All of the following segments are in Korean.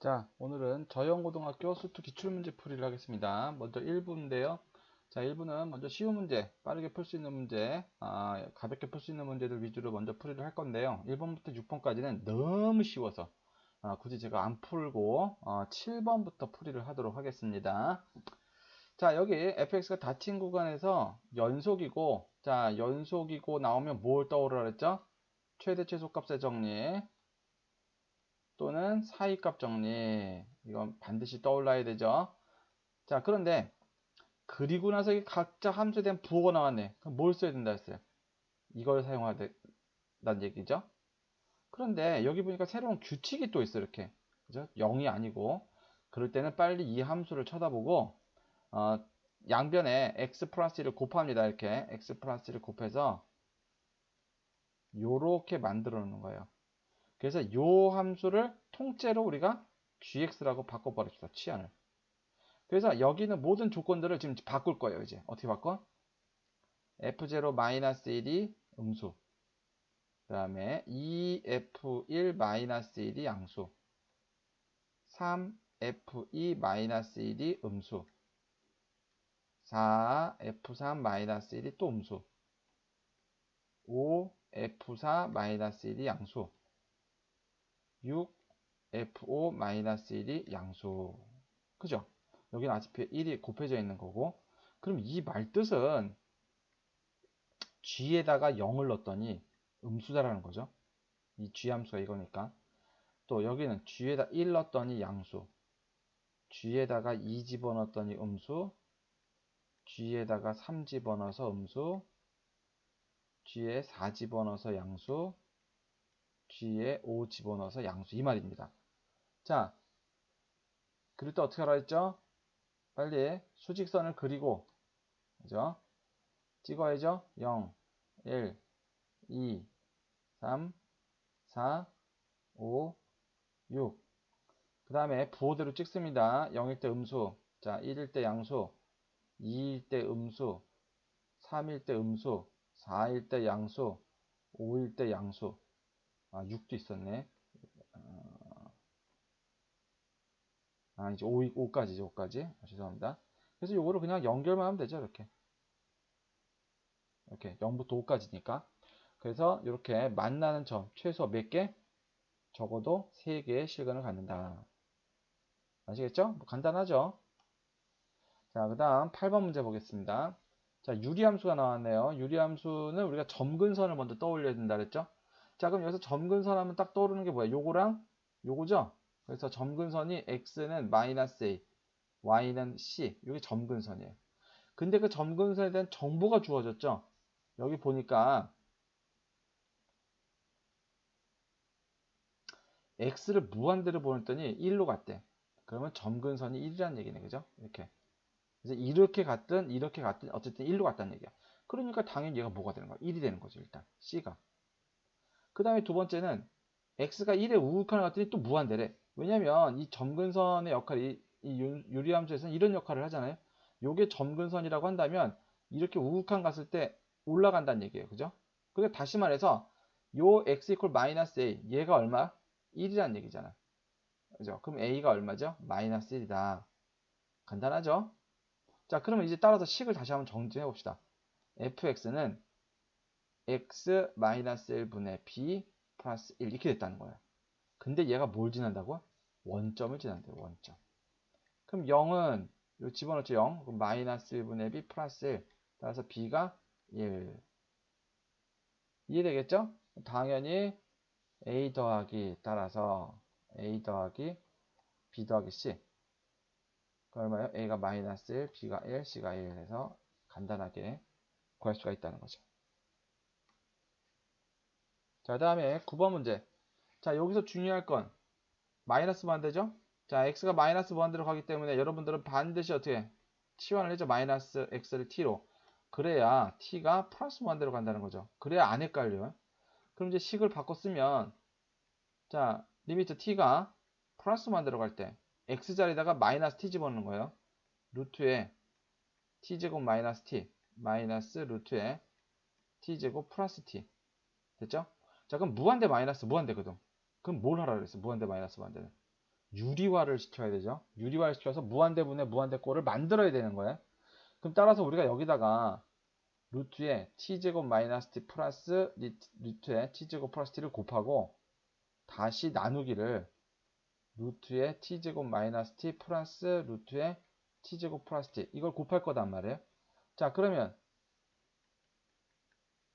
자, 오늘은 저영고등학교 수투 기출문제 풀이를 하겠습니다. 먼저 1부인데요. 자, 1부는 먼저 쉬운 문제, 빠르게 풀 수 있는 문제, 아, 가볍게 풀 수 있는 문제들 위주로 먼저 풀이를 할 건데요. 1번부터 6번까지는 너무 쉬워서 아, 굳이 제가 안 풀고 어, 7번부터 풀이를 하도록 하겠습니다. 자, 여기 fx가 닫힌 구간에서 연속이고, 자, 연속이고 나오면 뭘 떠오르라 그랬죠? 최대 최소값의 정리, 또는 사이값 정리. 이건 반드시 떠올라야 되죠. 자 그런데 그리고 나서 각자 함수에 대한 부호가 나왔네. 그럼 뭘 써야 된다 했어요? 이걸 사용하다는 얘기죠? 그런데 여기 보니까 새로운 규칙이 또 있어 이렇게. 그죠? 0이 아니고. 그럴 때는 빨리 이 함수를 쳐다보고 어, 양변에 x 플러스 1을 곱합니다 이렇게. x 플러스 1을 곱해서 요렇게 만들어 놓는 거예요 그래서 이 함수를 통째로 우리가 gx라고 바꿔버립시다. 치안을. 그래서 여기는 모든 조건들을 지금 바꿀 거예요. 이제 어떻게 바꿔? f0-1이 음수. 그 다음에 2f1-1이 양수. 3f2-1이 음수. 4f3-1이 또 음수. 5f4-1이 양수. 6 FO-1이 양수. 그죠? 여기는 아직 1이 곱해져 있는 거고. 그럼 이 말뜻은 G에다가 0을 넣었더니 음수다라는 거죠. 이 G 함수가 이거니까. 또 여기는 G에다 1 넣었더니 양수. G에다가 2 집어넣었더니 음수. G에다가 3 집어넣어서 음수. G에 4 집어넣어서 양수. G에 5 집어넣어서 양수 이 말입니다. 자, 그릴 때 어떻게 하라 했죠? 빨리 수직선을 그리고 그죠? 찍어야죠. 0, 1, 2, 3, 4, 5, 6. 그 다음에 부호대로 찍습니다. 0일 때 음수, 자 1일 때 양수, 2일 때 음수, 3일 때 음수, 4일 때 양수, 5일 때 양수. 아, 6도 있었네. 어, 아, 이제 5, 5까지죠, 5까지. 아, 죄송합니다. 그래서 요거를 그냥 연결만 하면 되죠, 이렇게. 이렇게 0부터 5까지니까. 그래서 이렇게 만나는 점, 최소 몇 개? 적어도 3개의 실근을 갖는다. 아시겠죠? 뭐 간단하죠? 자, 그 다음 8번 문제 보겠습니다. 자, 유리함수가 나왔네요. 유리함수는 우리가 점근선을 먼저 떠올려야 된다 그랬죠? 자, 그럼 여기서 점근선 하면 딱 떠오르는 게 뭐야? 요거랑 요거죠? 그래서 점근선이 x는 마이너스 a, y는 c. 이게 점근선이에요. 근데 그 점근선에 대한 정보가 주어졌죠? 여기 보니까 x를 무한대로 보냈더니 1로 갔대. 그러면 점근선이 1이라는 얘기네. 그죠? 이렇게. 그래서 이렇게 갔든 이렇게 갔든 어쨌든 1로 갔다는 얘기야. 그러니까 당연히 얘가 뭐가 되는 거야? 1이 되는 거죠. 일단 c가. 그 다음에 두 번째는 x가 1에 우극한을 갔더니 또 무한대래. 왜냐면 이 점근선의 역할이 이 유리함수에서는 이런 역할을 하잖아요. 요게 점근선이라고 한다면 이렇게 우극한 갔을 때 올라간다는 얘기예요. 그죠? 그러니까 다시 말해서 요 x 이퀄 마이너스 a 얘가 얼마? 1이라는 얘기잖아. 그죠? 그럼 a가 얼마죠? 마이너스 1이다. 간단하죠? 자, 그러면 이제 따라서 식을 다시 한번 정리해 봅시다. fx는 x-1분의 b 플러스 1 이렇게 됐다는 거예요. 근데 얘가 뭘 지난다고? 원점을 지난대요. 원점. 그럼 0은 요 집어넣죠. 0. 그럼 마이너스 1분의 b 플러스 1. 따라서 b가 1. 이해되겠죠? 당연히 a 더하기 따라서 a 더하기 b 더하기 c. 그 얼마예요? a가 마이너스 1, b가 1, c가 1 해서 간단하게 구할 수가 있다는 거죠. 자, 다음에 9번 문제. 자, 여기서 중요할 건 마이너스 무한대죠? 자, x가 마이너스 무한대로 가기 때문에 여러분들은 반드시 어떻게 치환을 해줘 마이너스 x를 t로. 그래야 t가 플러스 무한대로 간다는 거죠. 그래야 안 헷갈려요. 그럼 이제 식을 바꿔 쓰면 자, 리미트 t가 플러스 무한대로 갈 때 x 자리에다가 마이너스 t 집어넣는 거예요. 루트에 t제곱 마이너스 t 마이너스 루트에 t제곱 플러스 t 됐죠? 자, 그럼 무한대 마이너스 무한대거든. 그럼 뭘 하라 그랬어? 무한대 마이너스 무한대는. 유리화를 시켜야 되죠. 유리화를 시켜서 무한대분의 무한대꼴을 만들어야 되는 거예요. 그럼 따라서 우리가 여기다가 루트에 t제곱 마이너스 t 플러스 루트에 t제곱 플러스 t를 곱하고 다시 나누기를 루트에 t제곱 마이너스 t 플러스 루트에 t제곱 플러스 t 이걸 곱할 거단 말이에요. 자 그러면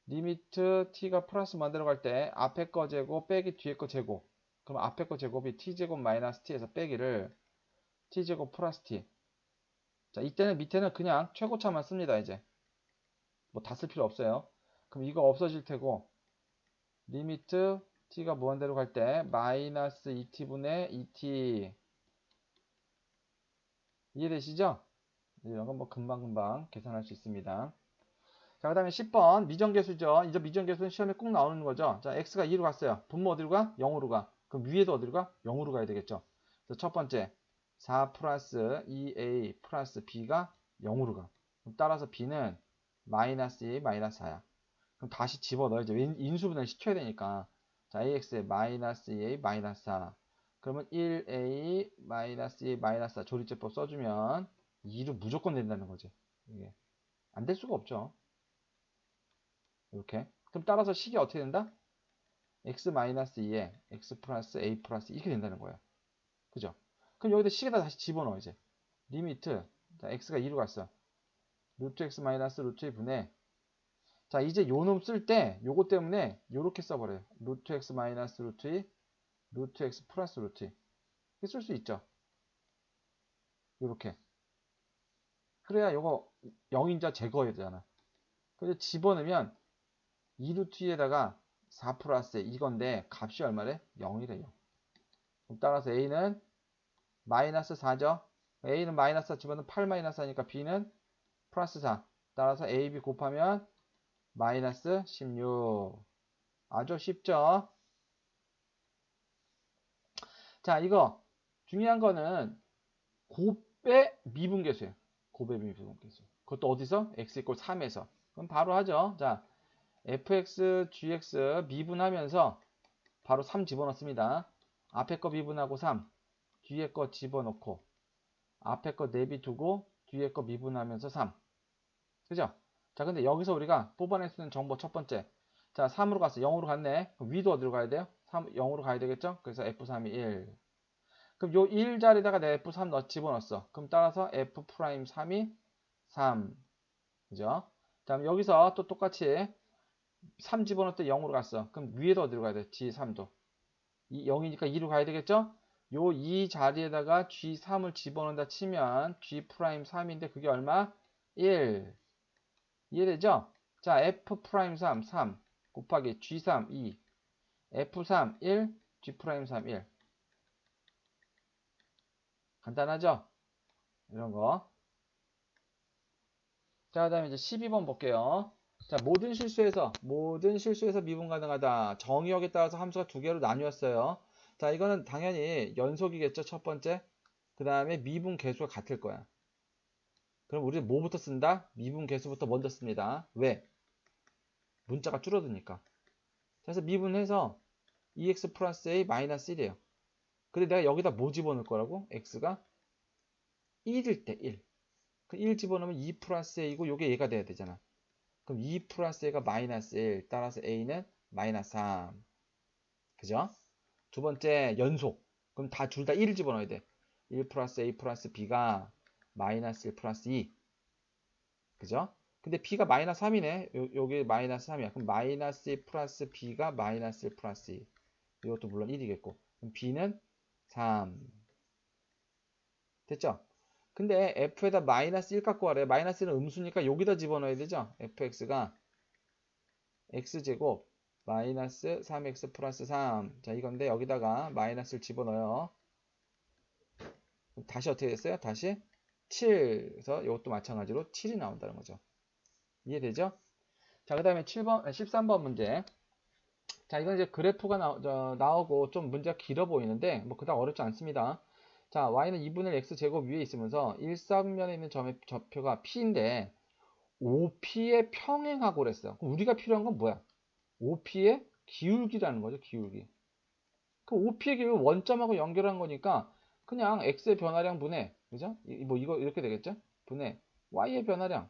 리미트 t가 플러스 만들어 갈 때 앞에 거 제곱 빼기 뒤에 거 제곱. 그럼 앞에 거 제곱이 t제곱 마이너스 t에서 빼기를 t제곱 플러스 t. 자 이때는 밑에는 그냥 최고차만 씁니다 이제. 뭐 다 쓸 필요 없어요. 그럼 이거 없어질 테고 리미트 t가 무한대로 갈 때 마이너스 2t분의 2t 이해되시죠? 이런 건 뭐 금방금방 계산할 수 있습니다. 자, 그 다음에 10번 미정계수죠. 이제 미정계수는 시험에 꼭 나오는 거죠. 자, x가 2로 갔어요. 분모 어디로 가? 0으로 가. 그럼 위에도 어디로 가? 0으로 가야 되겠죠. 그래서 첫 번째 4 플러스 2a 플러스 b가 0으로 가. 그럼 따라서 b는 마이너스 2 마이너스 4야. 그럼 다시 집어넣어야죠. 인수분해를 시켜야 되니까. 자, ax에 마이너스 2a 마이너스 4. 그러면 1a 마이너스 2 마이너스 4 조리제법 써주면 2로 무조건 된다는 거지. 이게 안 될 수가 없죠. 이렇게. 그럼 따라서 식이 어떻게 된다? x 마이너스 2에 x 플러스 a 플러스 이렇게 된다는 거예요. 그죠? 그럼 여기다 식에다 다시 집어넣어 이제. 리미트 자 x가 2로 갔어. 루트 x 마이너스 루트 2분의 자 이제 요 놈 쓸 때 요거 때문에 요렇게 써버려요. 루트 x 마이너스 루트 2 루트 x 플러스 루트 2 이렇게 쓸 수 있죠. 요렇게 그래야 요거 0인자 제거해야 되잖아. 그래서 집어넣으면 2루트 2에다가 4 플러스 이건데 값이 얼마래? 0이래요. 따라서 A는 마이너스 4죠. A는 마이너스 4 집어넣으면 8 마이너스 4니까 B는 플러스 4. 따라서 A, B 곱하면 마이너스 16. 아주 쉽죠? 자, 이거 중요한 거는 곱의 미분계수예요. 곱의 미분계수. 그것도 어디서? x 이꼴 3에서. 그럼 바로 하죠. 자, fx, gx 미분하면서 바로 3 집어넣습니다. 앞에 거 미분하고 3, 뒤에 거 집어넣고 앞에 거 내비두고 뒤에 거 미분하면서 3. 그죠? 자, 근데 여기서 우리가 뽑아낼 수 있는 정보 첫 번째. 자, 3으로 갔어. 0으로 갔네. 그럼 위도 어디로 가야 돼요? 3, 0으로 가야 되겠죠? 그래서 F3이 1. 그럼 요 1 자리에다가 내 F3 넣, 집어넣었어. 그럼 따라서 F'3이 3. 그죠? 다음 여기서 또 똑같이 3 집어넣을 때 0으로 갔어. 그럼 위에도 어디로 가야 돼? G3도. 이 0이니까 2로 가야 되겠죠? 요 2 자리에다가 G3을 집어넣는다 치면 G'3인데 그게 얼마? 1. 이해되죠? 자, F'3 3 곱하기 G3 2 F3 1 G'3 1 간단하죠? 이런 거. 자, 그 다음에 이제 12번 볼게요. 자, 모든 실수에서, 모든 실수에서 미분 가능하다. 정의역에 따라서 함수가 두 개로 나뉘었어요. 자, 이거는 당연히 연속이겠죠, 첫 번째. 그 다음에 미분 개수가 같을 거야. 그럼 우리는 뭐부터 쓴다? 미분 개수부터 먼저 씁니다. 왜? 문자가 줄어드니까. 그래서 미분해서 2x 플러스 a 마이너스 1이에요. 근데 내가 여기다 뭐 집어넣을 거라고? x가 1일 때 1. 그 1 집어넣으면 2 플러스 a이고 요게 얘가 돼야 되잖아. 그럼 2 플러스 a가 마이너스 1. 따라서 a는 마이너스 3. 그죠? 두 번째 연속. 그럼 다 둘 다 1을 집어넣어야 돼. 1 플러스 a 플러스 b가 마이너스 1 플러스 2. 그죠? 근데 b가 마이너스 3이네. 요, 요게 마이너스 3이야. 그럼 마이너스 1 플러스 b가 마이너스 1 플러스 2. 이것도 물론 1이겠고. 그럼 b는 3. 됐죠? 근데 f에다 마이너스 1 갖고 와래. 마이너스는 음수니까 여기다 집어넣어야 되죠? fx가 x제곱 마이너스 3x 플러스 3. 자, 이건데 여기다가 마이너스를 집어넣어요. 다시 어떻게 됐어요? 다시 7. 그래서 이것도 마찬가지로 7이 나온다는 거죠. 이해되죠? 자, 그 다음에 7번, 13번 문제. 자, 이건 이제 그래프가 나, 저, 나오고 좀 문제가 길어 보이는데, 뭐 그닥 어렵지 않습니다. 자, y는 2분의 x제곱 위에 있으면서 일사면에 있는 점의 좌표가 p인데, OP에 평행하고 그랬어요. 우리가 필요한 건 뭐야? OP의 기울기라는 거죠, 기울기. 그 OP의 기울기 원점하고 연결한 거니까, 그냥 x의 변화량 분해 그죠? 이- 뭐 이거 이렇게 되겠죠? 분해 y의 변화량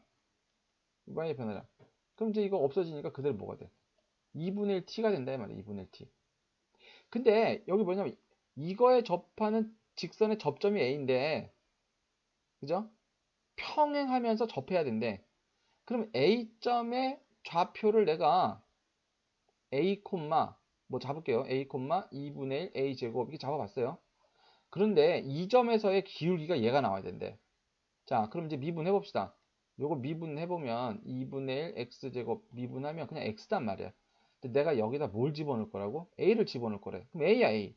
y의 변화량 그럼 이제 이거 없어지니까 그대로 뭐가 돼? 2분의 1 t가 된다 이 말이야 2분의 1 t 근데 여기 뭐냐면 이거에 접하는 직선의 접점이 a인데 그죠? 평행하면서 접해야 된대 그럼 a점의 좌표를 내가 a, 뭐 잡을게요. a, 2분의 1 a 제곱 이렇게 잡아봤어요. 그런데 이 점에서의 기울기가 얘가 나와야 된대. 자, 그럼 이제 미분해 봅시다. 요거 미분해 보면 2분의 1 x 제곱 미분하면 그냥 x단 말이야. 근데 내가 여기다 뭘 집어넣을 거라고? a를 집어넣을 거래. 그럼 a야 a.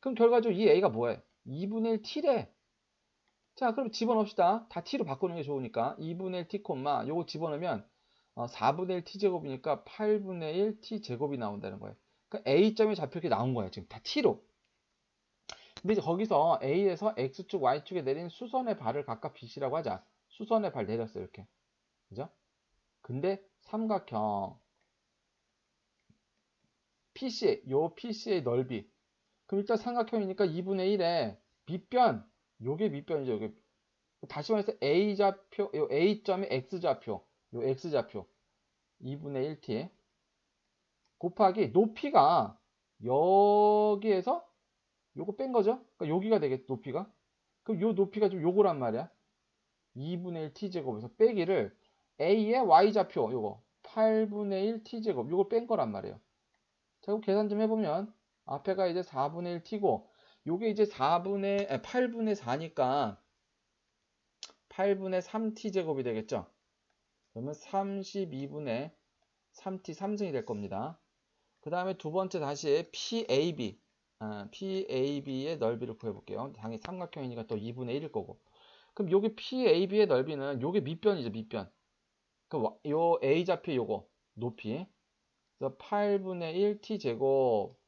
그럼 결과적으로 이 a가 뭐야? 2분의 1 t래. 자, 그럼 집어넣읍시다. 다 t로 바꾸는 게 좋으니까 2분의 1 t, 요거 집어넣으면 어, 4분의 1 t제곱이니까 8분의 1 t제곱이 나온다는 거예요. 그러니까 a점이 잡혀 이렇게 나온 거예요. 지금 다 t로. 근데 이제 거기서 a에서 x축, y축에 내린 수선의 발을 각각 bc라고 하자. 수선의 발 내렸어요. 이렇게. 그죠? 근데 삼각형 PC, 요 PC의 넓이. 그럼 일단 삼각형이니까 2분의 1에 밑변, 요게 밑변이죠. 요게. 다시 말해서 A 좌표, 요 A점의 X 좌표, 요 X 좌표. 2분의 1t 곱하기 높이가 여기에서 요거 뺀 거죠? 그러니까 여기가 되겠 높이가. 그럼 요 높이가 좀 요거란 말이야. 2분의 1 t제곱에서 빼기를 a의 y좌표 요거 8분의 1 t제곱 요걸 뺀 거란 말이에요. 자, 이거 계산 좀 해보면 앞에가 이제 4분의 1 t고 요게 이제 4분의 아, 8분의 4니까 8분의 3 t제곱이 되겠죠. 그러면 32분의 3t 3승이 될 겁니다. 그 다음에 두 번째 다시 PAB 아, PAB의 넓이를 구해볼게요. 당연히 삼각형이니까 또 2분의 1일 거고. 그럼 여기 PAB의 넓이는 요게 밑변이죠, 밑변. 그요 A 좌표 요거 높이. 그래서 8분의 1 t 제곱.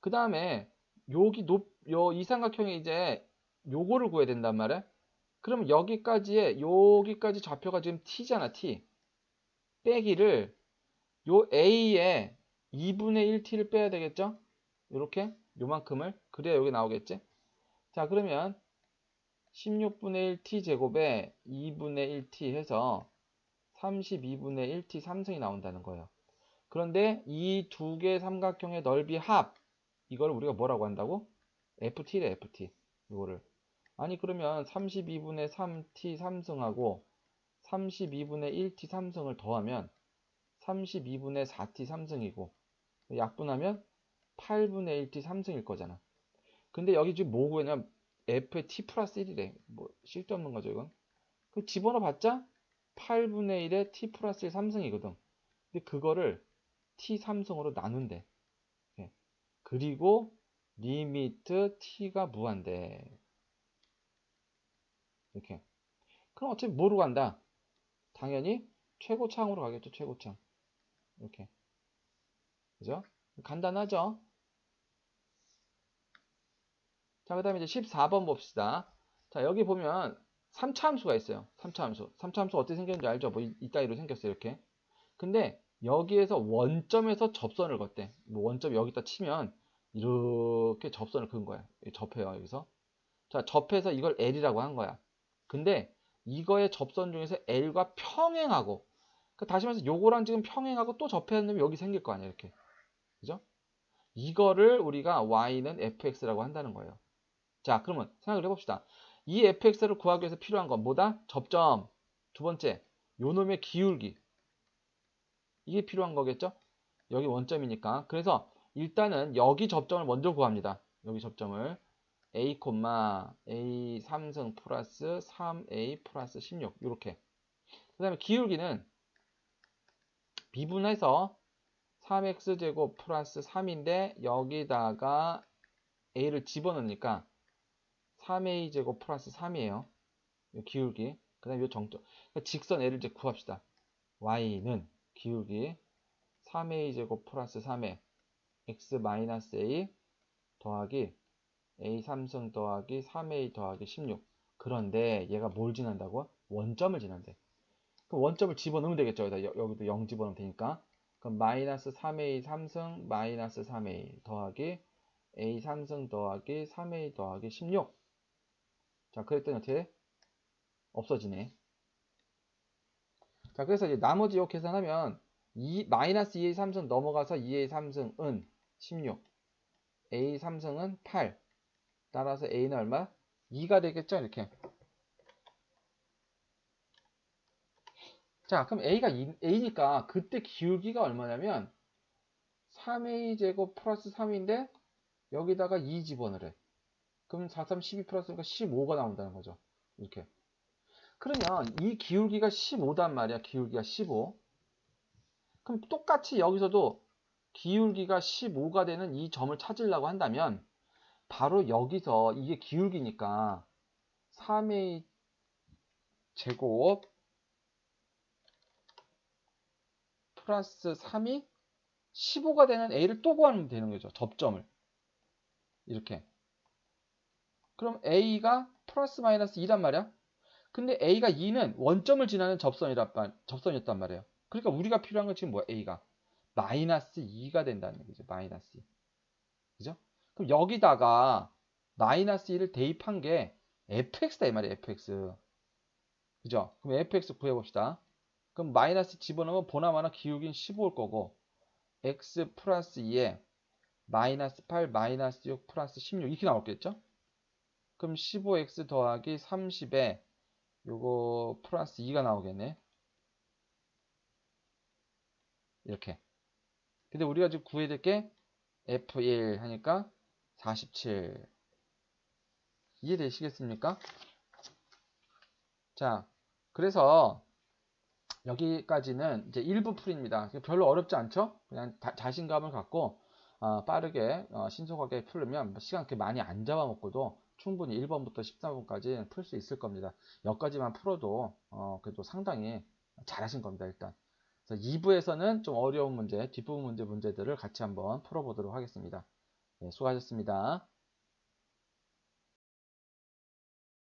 그 다음에 여기 높, 요 이 삼각형이 이제 요거를 구해야 된단 말이야. 그럼 여기까지의 여기까지 좌표가 지금 t잖아, t. 빼기를 요 a의 2분의 1t를 빼야 되겠죠? 이렇게 요만큼을 그래야 여기 나오겠지? 자 그러면 16분의 1t 제곱에 2분의 1t 해서 32분의 1t 3승이 나온다는 거예요. 그런데 이 두 개의 삼각형의 넓이 합 이걸 우리가 뭐라고 한다고? ft래 ft 이거를 아니 그러면 32분의 3t 3승하고 32분의 1t 3승을 더하면 32분의 4t 3승이고 약분하면 8분의 1t 3승일 거잖아. 근데 여기 지금 뭐 구했냐면 f의 t 플러스 1이래. 뭐 쓸데없는 거죠 이건. 그 집어넣어 봤자 8분의 1에 t 플러스 1 3승이거든. 근데 그거를 t 3승으로 나눈대. 예. 그리고 리미트 t가 무한대. 이렇게. 그럼 어차피 뭐로 간다? 당연히 최고창으로 가겠죠, 최고창. 이렇게. 그죠? 간단하죠? 자, 그 다음에 이제 14번 봅시다. 자, 여기 보면 3차 함수가 있어요. 3차 함수. 3차 함수 어떻게 생겼는지 알죠? 뭐, 이따위로 생겼어요, 이렇게. 근데 여기에서 원점에서 접선을 걷대. 뭐 원점 여기다 치면 이렇게 접선을 그은 거야. 접해요, 여기서. 자, 접해서 이걸 L이라고 한 거야. 근데 이거의 접선 중에서 L과 평행하고 그 다시 말해서 요거랑 지금 평행하고 또 접해야 되면 여기 생길 거 아니야 이렇게 그죠? 이거를 우리가 y는 fx라고 한다는 거예요 자 그러면 생각을 해봅시다 이 fx를 구하기 위해서 필요한 건 뭐다? 접점 두 번째 요놈의 기울기 이게 필요한 거겠죠? 여기 원점이니까. 그래서 일단은 여기 접점을 먼저 구합니다. 여기 접점을. A, a 3승 플러스 3a 플러스 16 이렇게. 그 다음에 기울기는 미분해서 3x제곱 플러스 3인데 여기다가 a를 집어넣으니까 3a제곱 플러스 3이에요. 기울기. 그 다음에 이 정점. 그러니까 직선 a를 이제 구합시다. Y는 기울기 3a제곱 플러스 3에 x 마이너스 a 더하기 a 3승 더하기 3a 더하기 16 그런데 얘가 뭘 지난다고? 원점을 지난대. 그럼 원점을 집어넣으면 되겠죠. 여기다 여 기도 0 집어넣으면 되니까. 그럼 마이너스 3a 3승 마이너스 3a 더하기 a 3승 더하기 3a 더하기 16 자, 그랬더니 어떻게 없어지네. 자, 그래서 이제 나머지 요 계산하면 2, 마이너스 2a 3승 넘어가서 2a 3승은 16. a 3승은 8. 따라서 a는 얼마? 2가 되겠죠? 이렇게. 자, 그럼 a가 2, a니까 그때 기울기가 얼마냐면 3a 제곱 플러스 3인데 여기다가 2 집어넣으래. 그럼 4, 3, 12 플러스니까 15가 나온다는 거죠. 이렇게. 그러면 이 기울기가 15단 말이야. 기울기가 15. 그럼 똑같이 여기서도 기울기가 15가 되는 이 점을 찾으려고 한다면 바로 여기서 이게 기울기니까 3a 제곱 플러스 3이 15가 되는 a를 또 구하면 되는 거죠. 접점을. 이렇게. 그럼 a가 플러스 마이너스 2란 말이야. 근데 a가 2는 원점을 지나는 접선이란 말, 접선이었단 말이에요. 그러니까 우리가 필요한 건 지금 뭐야? a가 마이너스 2가 된다는 얘기죠. 마이너스 2. 그죠? 그럼 여기다가 마이너스 2를 대입한 게 fx다 이 말이에요. fx. 그죠? 그럼 fx 구해봅시다. 그럼 마이너스 집어넣으면 보나마나 기울기는 15일 거고 x 플러스 2에 마이너스 8 마이너스 6 플러스 16 이렇게 나왔겠죠? 그럼 15x 더하기 30에 요거 플러스 2가 나오겠네. 이렇게. 근데 우리가 지금 구해야 될 게 F1 하니까 47. 이해되시겠습니까? 자, 그래서 여기까지는 이제 일부 풀입니다. 별로 어렵지 않죠? 그냥 다, 자신감을 갖고 어, 빠르게 어, 신속하게 풀으면 뭐 시간 그렇게 많이 안 잡아먹고도 충분히 1번부터 14번까지 풀 수 있을 겁니다. 여기까지만 풀어도 어, 그래도 상당히 잘하신 겁니다. 일단 2부에서는 좀 어려운 문제, 뒷부분 문제 문제들을 같이 한번 풀어보도록 하겠습니다. 네, 수고하셨습니다.